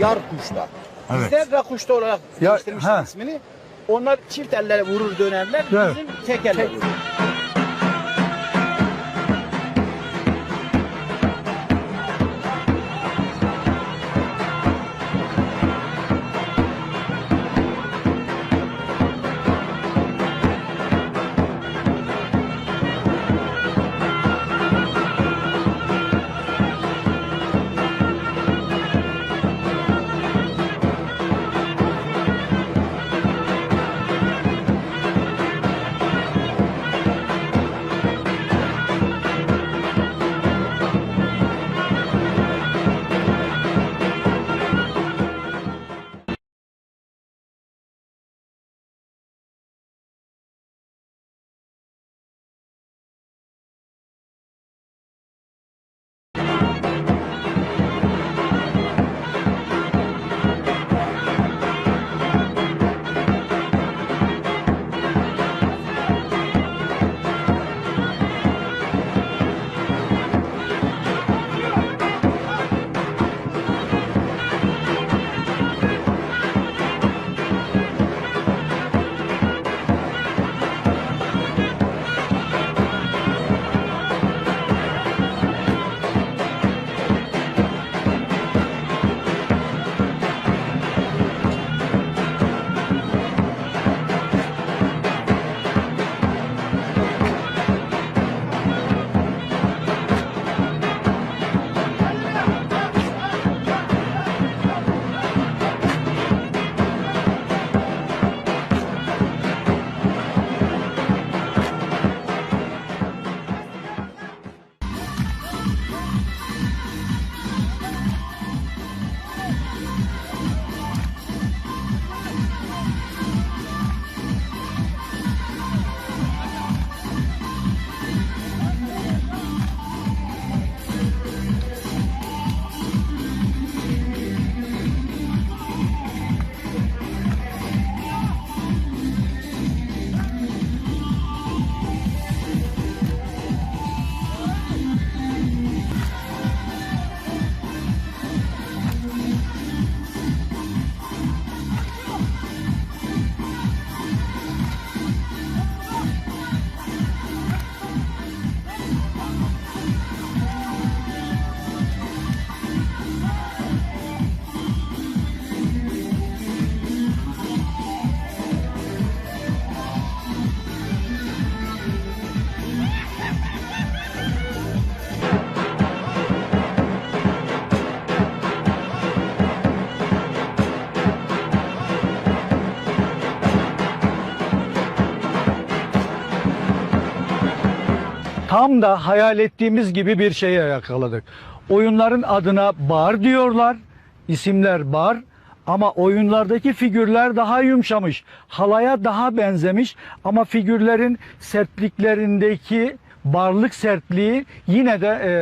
yar kuşlar. Evet. Bizler rakuşta olarak Ya, değiştirmişler ismini. Onlar çift elle vurur dönerler. Evet. Bizim tek elle vurur. Tam da hayal ettiğimiz gibi bir şeye yakaladık. Oyunların adına bar diyorlar. isimler bar ama oyunlardaki figürler daha yumuşamış. Halaya daha benzemiş ama figürlerin sertliklerindeki barlık sertliği yine de e,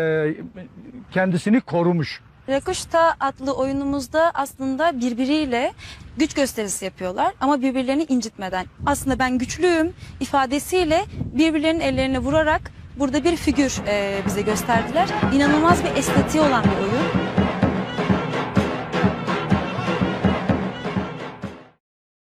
kendisini korumuş. Rakuşta adlı oyunumuzda aslında birbiriyle güç gösterisi yapıyorlar ama birbirlerini incitmeden. Aslında ben güçlüyüm ifadesiyle birbirlerinin ellerine vurarak burada bir figür e, bize gösterdiler. İnanılmaz bir estetiği olan bir oyun.